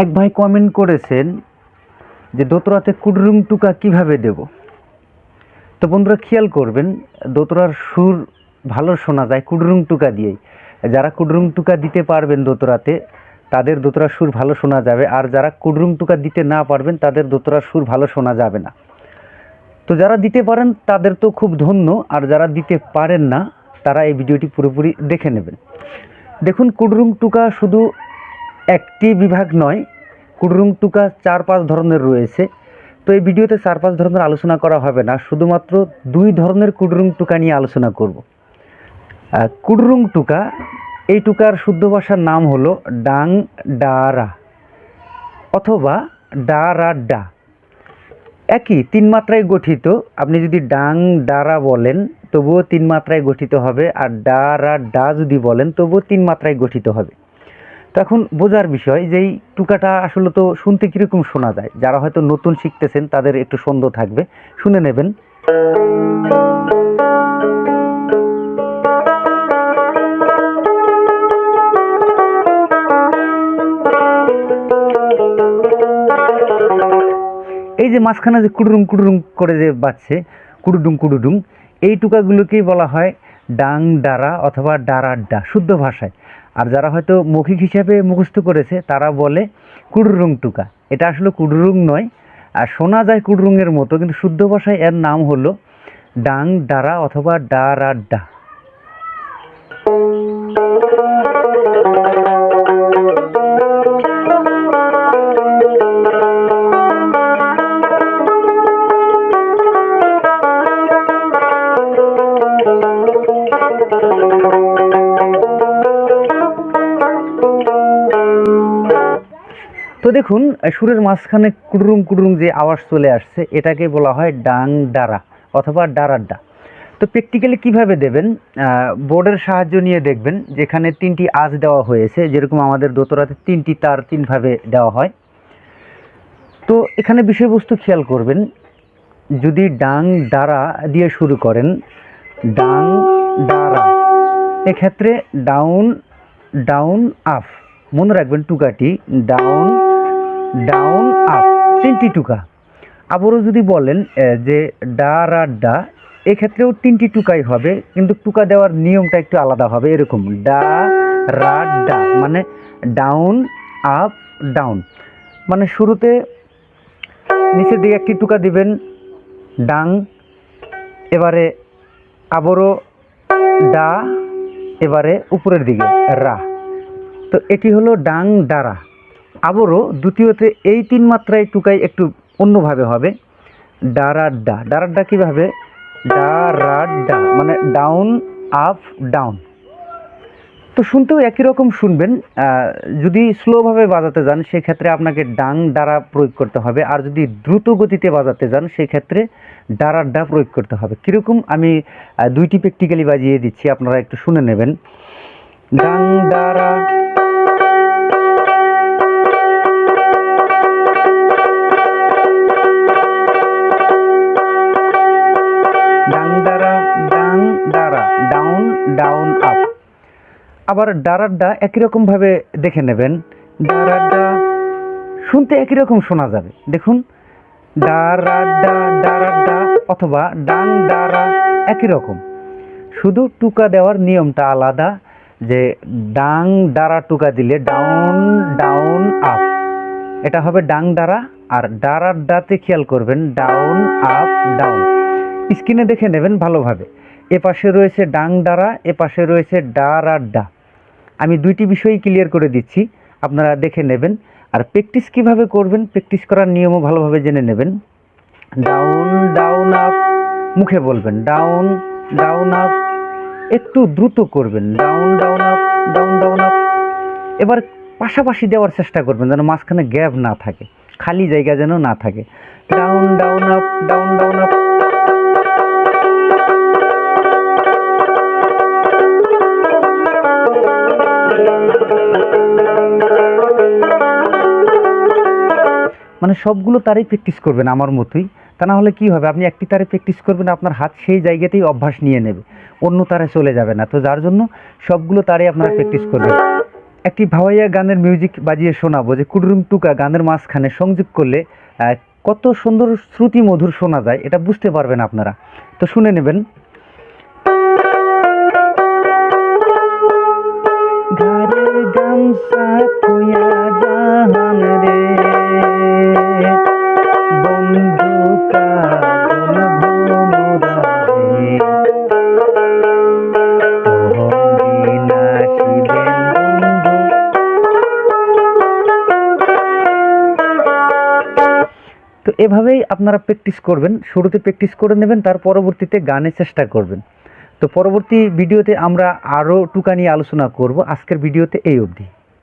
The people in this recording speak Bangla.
এক ভাই কমেন্ট করেছেন যে দোতরাতে কুডরুং টুকা কীভাবে দেব? তো বন্ধুরা খেয়াল করবেন, দোতরার সুর ভালো শোনা যায় কুডরুং টুকা দিয়েই। যারা কুডরুং টুকা দিতে পারবেন দোতরাতে, তাদের দোতরার সুর ভালো শোনা যাবে। আর যারা কুডরুং টুকা দিতে না পারবেন, তাদের দোতরার সুর ভালো শোনা যাবে না। তো যারা দিতে পারেন, তাদের তো খুব ধন্য। আর যারা দিতে পারেন না, তারা এই ভিডিওটি পুরোপুরি দেখে নেবেন। দেখুন, কুডরুং টুকা শুধু একটি বিভাগ নয় কুডরুং টুকা চার পাঁচ ধরনের রয়েছে। তো এই ভিডিওতে চার পাঁচ ধরনের আলোচনা করা হবে না, শুধুমাত্র দুই ধরনের কুডরুং টুকা নিয়ে আলোচনা করব। কুডরুং টুকা এই টুকার শুদ্ধ ভাষার নাম হলো ডাং ডারা অথবা ডারা ডা। একই, তিন মাত্রায় গঠিত, আপনি যদি ডাং ডারা বলেন, তবুও তিন মাত্রায় গঠিত হবে, আর ডারা ডা যদি বলেন, তবুও তিন মাত্রায় গঠিত হবে। তো এখন বোঝার বিষয় যে এই টুকাটা আসলে তো শুনতে কীরকম শোনা যায়? যারা হয়তো নতুন শিখতেছেন, তাদের একটু সন্দেহ থাকবে। শুনে নেবেন। এই যে মাঝখানে যে কুডুরুং কুডুরুং করে যে বাজছে, কুডুডুং কুডুডুং, এই টুকাগুলোকেই বলা হয় ডাং ডারা অথবা ডারাড্ডা, শুদ্ধ ভাষায়। আর যারা হয়তো মৌখিক হিসাবে মুখস্থ করেছে, তারা বলে কুডুরুং টুকা। এটা আসলে কুডুরুং নয়, আর শোনা যায় কুডুরুংয়ের মতো, কিন্তু শুদ্ধ ভাষায় এর নাম হলো ডাং, ডারা অথবা ডারাড্ডা তো দেখুন সুরের মাঝখানে কুডুরুং কুডুরুং যে আওয়াজ চলে আসছে, এটাকে বলা হয় ডাং ডারা অথবা ডারাড্ডা। তো প্র্যাকটিক্যালি কীভাবে দেবেন? বোর্ডের সাহায্য নিয়ে দেখবেন, যেখানে তিনটি আজ দেওয়া হয়েছে, যেরকম আমাদের দোতরাতে তিনটি তার তিনভাবে দেওয়া হয়। তো এখানে বিষয়বস্তু খেয়াল করবেন, যদি ডাং ডারা দিয়ে শুরু করেন, ডাং ডারা, এক্ষেত্রে ডাউন ডাউন আপ মনে রাখবেন টুকাটি ডাউন ডাউন আপ তিনটি টুকা। আবারও যদি বলেন যে ডা রা ডা, এক্ষেত্রেও তিনটি টুকাই হবে, কিন্তু টুকা দেওয়ার নিয়মটা একটু আলাদা হবে, এরকম। ডা রা ডা মানে ডাউন আপ ডাউন মানে শুরুতে নিচের দিকে একটি টুকা দিবেন, ডাং, এবারে আবারও ডা, এবারে উপরের দিকে রা। তো এটি হলো ডাং ডারা আবারও দ্বিতীয়তে এই তিন মাত্রায় টুকাই একটু অন্যভাবে হবে। ডারাড্ডা ডারাড্ডা কীভাবে? ডারাড্ডা মানে ডাউন, আপ, ডাউন। তো শুনতেও একই রকম শুনবেন। যদি স্লোভাবে বাজাতে যান, সেক্ষেত্রে আপনাকে ডাং ডারা প্রয়োগ করতে হবে। আর যদি দ্রুত গতিতে বাজাতে যান, সেক্ষেত্রে ডারার ডা প্রয়োগ করতে হবে। কীরকম? আমি দুইটি প্র্যাকটিক্যালি বাজিয়ে দিচ্ছি, আপনারা একটু শুনে নেবেন। ডাং ডারা ডাউন ডাউন আপ আবার ডারাড্ডা একই রকমভাবে দেখে নেবেন। ডারাড্ডা শুনতে একই রকম শোনা যাবে। দেখুন ডারাড্ডা ডারাড্ডা অথবা ডাং, ডারা একই রকম। শুধু টুকা দেওয়ার নিয়মটা আলাদা, যে ডাং, ডারা টুকা দিলে ডাউন ডাউন আপ এটা হবে ডাং, ডারা, আর ডারার ডাতে খেয়াল করবেন ডাউন আপ ডাউন স্ক্রিনে দেখে নেবেন ভালোভাবে। এ পাশে রয়েছে ডাং ডারা এ পাশে রয়েছে ডারার ডা আমি দুইটি বিষয়ই ক্লিয়ার করে দিচ্ছি, আপনারা দেখে নেবেন। আর প্র্যাকটিস কীভাবে করবেন প্র্যাকটিস করার নিয়মও ভালোভাবে জেনে নেবেন। ডাউন ডাউন আপ মুখে বলবেন। ডাউন ডাউন আপ একটু দ্রুত করবেন। Down down up down down up এবার পাশাপাশি দেওয়ার চেষ্টা করবেন যেন মাঝখানে গ্যাপ না থাকে, খালি জায়গা যেন না থাকে। Down down up down down up মানে সবগুলো তারই প্র্যাকটিস করবেন আমার মতোই। তা না হলে কি হবে? আপনি একটি তারে প্র্যাকটিস করবেন, আপনার হাত সেই জায়গাতেই অভ্যাস নিয়ে নেবে। অন্য তারে চলে যাবে না। তো যার জন্য সবগুলো তারে আপনারা প্র্যাকটিস করবেন। একটি ভাওয়াইয়া গানের মিউজিক বাজিয়ে শোনাবো যে কুডুরুম টুকা গানের মাঝখানে সংযোগ করলে কত সুন্দর শ্রুতি মধুর শোনা যায়, এটা বুঝতে পারবেন আপনারা। তো শুনে নেবেন। গামছা তো এভাবেই আপনারা প্র্যাকটিস করবেন, শুরুতে প্র্যাকটিস করে নেবেন, তার পরবর্তীতে গানে চেষ্টা করবেন। তো পরবর্তী ভিডিওতে আমরা আরও টুকা নিয়ে আলোচনা করব। আজকের ভিডিওতে এই অবধি।